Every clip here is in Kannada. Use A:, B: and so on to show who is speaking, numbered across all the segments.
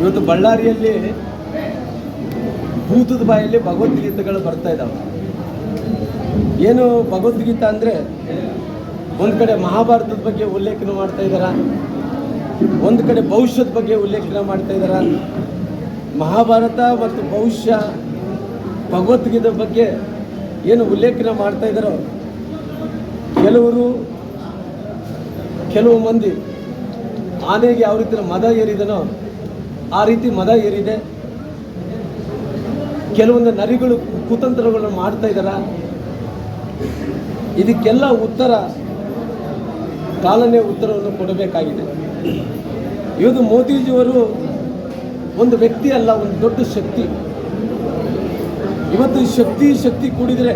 A: ಇವತ್ತು ಬಳ್ಳಾರಿಯಲ್ಲಿ ಭೂತದ ಬಾಯಲ್ಲಿ ಭಗವದ್ಗೀತೆಗಳು ಬರ್ತಾ ಇದ್ದಾವೆ ಏನು ಭಗವದ್ಗೀತ ಅಂದರೆ ಒಂದು ಕಡೆ ಮಹಾಭಾರತದ ಬಗ್ಗೆ ಉಲ್ಲೇಖನ ಮಾಡ್ತಾ ಇದ್ದಾರ ಒಂದು ಕಡೆ ಭವಿಷ್ಯದ ಬಗ್ಗೆ ಉಲ್ಲೇಖನ ಮಾಡ್ತಾ ಇದ್ದಾರ ಮಹಾಭಾರತ ಮತ್ತು ಭವಿಷ್ಯ ಭಗವದ್ಗೀತೆ ಬಗ್ಗೆ ಏನು ಉಲ್ಲೇಖನ ಮಾಡ್ತಾ ಇದ್ದಾರೋ ಕೆಲವರು, ಕೆಲವು ಮಂದಿ ಆನೆಗೆ ಯಾವ ರೀತಿ ಮದ ಏರಿದನೋ ಆ ರೀತಿ ಮದ ಏರಿದೆ. ಕೆಲವೊಂದು ನರಿಗಳು ಕುತಂತ್ರಗಳನ್ನು ಮಾಡ್ತಾ ಇದ್ದಾರ? ಇದಕ್ಕೆಲ್ಲ ಉತ್ತರ ಕಾಲನೇ ಉತ್ತರವನ್ನು ಕೊಡಬೇಕಾಗಿದೆ. ಇವತ್ತು ಮೋದಿಜಿಯವರು ಒಂದು ವ್ಯಕ್ತಿ ಅಲ್ಲ, ಒಂದು ದೊಡ್ಡ ಶಕ್ತಿ. ಇವತ್ತು ಶಕ್ತಿ ಶಕ್ತಿ ಕೂಡಿದರೆ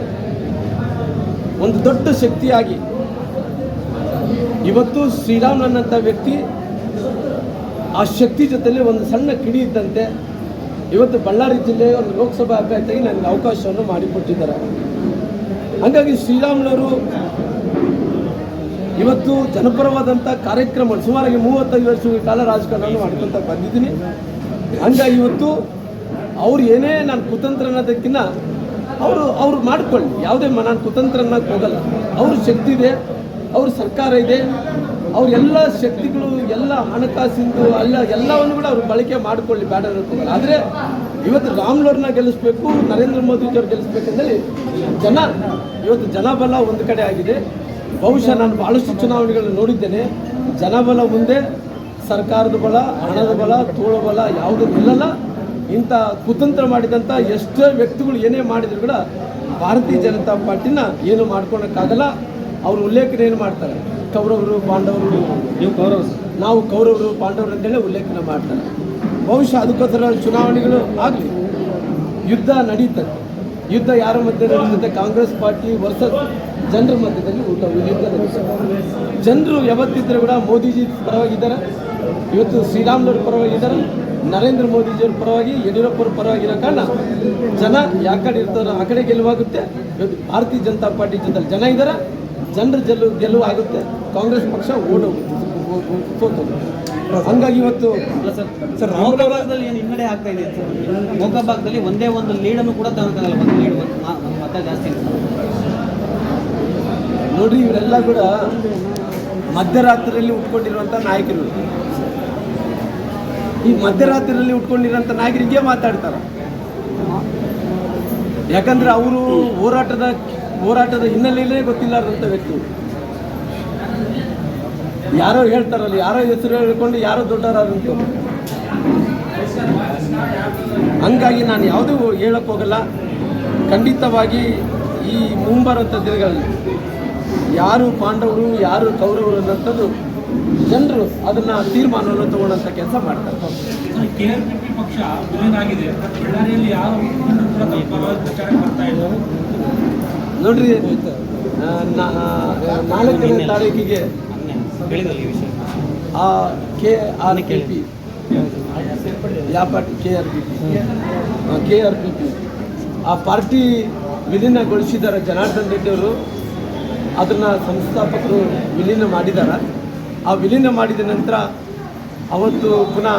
A: ಒಂದು ದೊಡ್ಡ ಶಕ್ತಿಯಾಗಿ ಇವತ್ತು ಶ್ರೀರಾಮನಂಥ ವ್ಯಕ್ತಿ ಆ ಶಕ್ತಿ ಜೊತೆಯಲ್ಲಿ ಒಂದು ಸಣ್ಣ ಕಿಡಿ ಇದ್ದಂತೆ ಇವತ್ತು ಬಳ್ಳಾರಿ ಜಿಲ್ಲೆಯ ಒಂದು ಲೋಕಸಭಾ ಅಭ್ಯರ್ಥಿಯಾಗಿ ನನಗೆ ಅವಕಾಶವನ್ನು ಮಾಡಿಕೊಟ್ಟಿದ್ದಾರೆ. ಹಾಗಾಗಿ ಶ್ರೀರಾಮ್ನವರು ಇವತ್ತು ಜನಪರವಾದಂಥ ಕಾರ್ಯಕ್ರಮ, ಸುಮಾರಾಗಿ ಮೂವತ್ತೈದು ವರ್ಷಗಳ ಕಾಲ ರಾಜಕಾರಣ ಮಾಡ್ಕೊತ ಬಂದಿದ್ದೀನಿ. ಹಂಗಾಗಿ ಇವತ್ತು ಅವ್ರು ಏನೇ ನಾನು ಕುತಂತ್ರ ಅನ್ನೋದಕ್ಕಿಂತ ಅವರು, ಅವ್ರು ಮಾಡ್ಕೊಳ್ಳಿ. ಯಾವುದೇ ನಾನು ಕುತಂತ್ರ ಅನ್ನೋಕ್ಕೆ ಹೋಗಲ್ಲ. ಅವ್ರ ಶಕ್ತಿ ಇದೆ, ಅವ್ರ ಸರ್ಕಾರ ಇದೆ. ಅವ್ರ ಎಲ್ಲ ಶಕ್ತಿಗಳು, ಎಲ್ಲ ಹಣಕಾಸಿಂದು, ಅಲ್ಲ ಎಲ್ಲವನ್ನು ಕೂಡ ಅವ್ರು ಬಳಕೆ ಮಾಡಿಕೊಳ್ಳಿ ಬೇಡ ಆದರೆ ಇವತ್ತು ರಾಮ್ಲೋರ್ನ ಗೆಲ್ಲಿಸ್ಬೇಕು, ನರೇಂದ್ರ ಮೋದಿಜಿಯವ್ರು ಗೆಲ್ಲಿಸ್ಬೇಕಂದೇಳಿ ಜನ, ಇವತ್ತು ಜನಬಲ ಒಂದು ಕಡೆ ಆಗಿದೆ. ಬಹುಶಃ ನಾನು ಭಾಳಷ್ಟು ಚುನಾವಣೆಗಳನ್ನು ನೋಡಿದ್ದೇನೆ. ಜನಬಲ ಮುಂದೆ, ಸರ್ಕಾರದ ಬಲ, ಹಣದ ಬಲ ತೋಳ ಬಲ ಯಾವುದೂ ನಿಲ್ಲಲ್ಲ. ಇಂಥ ಕುತಂತ್ರ ಮಾಡಿದಂಥ ಎಷ್ಟೇ ವ್ಯಕ್ತಿಗಳು ಏನೇ ಮಾಡಿದ್ರು ಕೂಡ ಭಾರತೀಯ ಜನತಾ ಪಾರ್ಟಿನ ಏನು ಮಾಡ್ಕೊಳಕ್ಕಾಗಲ್ಲ. ಅವರು ಉಲ್ಲೇಖನ ಏನು ಮಾಡ್ತಾರೆ? ಕೌರವರು ಪಾಂಡವರು
B: ನೀವು ಕೌರವರು
A: ನಾವು ಕೌರವರು ಪಾಂಡವರು ಅಂತೇಳಿ ಉಲ್ಲೇಖನ ಮಾಡ್ತಾರೆ. ಬಹುಶಃ ಅದಕ್ಕೋಸ್ಕರ ಚುನಾವಣೆಗಳು ಆಗಲಿ ಯುದ್ಧ ನಡೀತದೆ. ಯುದ್ಧ ಯಾರ ಮಧ್ಯೆ ನಡೀತದೆ? ಕಾಂಗ್ರೆಸ್ ಪಾರ್ಟಿ ವರ್ಸಸ್ ಜನರ ಮಧ್ಯದಲ್ಲಿ ಊಟ ಯುದ್ಧ ನಡೀತದೆ. ಜನರು ಯಾವತ್ತಿದ್ರೂ ಕೂಡ ಮೋದಿಜಿ ಪರವಾಗಿದ್ದಾರೆ. ಇವತ್ತು ಶ್ರೀರಾಮ್ನವ್ರ ಪರವಾಗಿದ್ದಾರೆ. ನರೇಂದ್ರ ಮೋದಿಜಿಯವ್ರ ಪರವಾಗಿ ಯಡಿಯೂರಪ್ಪರ ಪರವಾಗಿರೋ ಕಾರಣ ಜನ ಯಾಕಡೆ ಇರ್ತಾರೋ ಆ ಕಡೆ ಗೆಲುವಾಗುತ್ತೆ ಇವತ್ತು ಭಾರತೀಯ ಜನತಾ ಪಾರ್ಟಿ ಜೊತೆ ಜನ ಇದ್ದಾರೆ. ಜನರ ಜಲ್ಲು ಗೆಲುವು ಆಗುತ್ತೆ. ಕಾಂಗ್ರೆಸ್ ಪಕ್ಷ ಓಡೋಗುತ್ತೆ ಸೋತೋಗುತ್ತೆ ಹಂಗಾಗಿ ಇವತ್ತು
B: ಸರ್ ಭಾಗದಲ್ಲಿ ಏನು ಹಿನ್ನಡೆ ಆಗ್ತಾ ಇದೆ ಸರ್? ಭಾಗದಲ್ಲಿ ಒಂದೇ ಒಂದು ಲೀಡನ್ನು ಕೂಡ ತಗೋಕ್ಕಾಗಲ್ಲ ಒಂದು ಲೀಡ್ ಮತ ಜಾಸ್ತಿ.
A: ನೋಡ್ರಿ ಇವರೆಲ್ಲ ಕೂಡ ಮಧ್ಯರಾತ್ರಿಯಲ್ಲಿ ಉಟ್ಕೊಂಡಿರುವಂಥ ನಾಯಕರು. ಈ ಮಧ್ಯರಾತ್ರಿಯಲ್ಲಿ ಉಟ್ಕೊಂಡಿರೋಂಥ ನಾಯಕರಿಗೆ ಮಾತಾಡ್ತಾರೆ. ಯಾಕಂದ್ರೆ ಅವರು ಹೋರಾಟದ ಹೋರಾಟದ ಹಿನ್ನೆಲೆಯಲ್ಲೇ ಗೊತ್ತಿಲ್ಲಾರ್ದಂಥ ವ್ಯಕ್ತಿ. ಯಾರೋ ಹೇಳ್ತಾರಲ್ಲ, ಯಾರೋ ಹೆಸರು ಹೇಳ್ಕೊಂಡು ಯಾರೋ ದೊಡ್ಡವರಾದಂಥ ಹಂಗಾಗಿ ನಾನು ಯಾವುದೂ ಹೇಳಕ್ಕೆ ಹೋಗಲ್ಲ. ಖಂಡಿತವಾಗಿ ಈ ಮುಂಬರುವಂಥ ದಿನಗಳಲ್ಲಿ ಯಾರು ಪಾಂಡವರು, ಯಾರು ಕೌರವರು ಅನ್ನೋಂಥದ್ದು ಜನರು ಅದನ್ನ ತೀರ್ಮಾನವನ್ನು ತಗೊಳ್ಳೋಂಥ ಕೆಲಸ ಮಾಡ್ತಾರೆ. ನೋಡ್ರಿ ನಾಲ್ಕನೇ ತಾರೀಕಿಗೆ ಆ ಕೆ ಆರ್ ಕೆ ಪಿ ಯಾವ party K R P P. K R P P. ಆ ಪಾರ್ಟಿ ವಿಲೀನಗೊಳಿಸಿದ್ದಾರೆ ಜನಾರ್ದನ್ ರೆಡ್ಡಿ ಅವರು. ಅದನ್ನು ಸಂಸ್ಥಾಪಕರು ವಿಲೀನ ಮಾಡಿದ್ದಾರೆ ಆ ವಿಲೀನ ಮಾಡಿದ ನಂತರ ಅವತ್ತು ಪುನಃ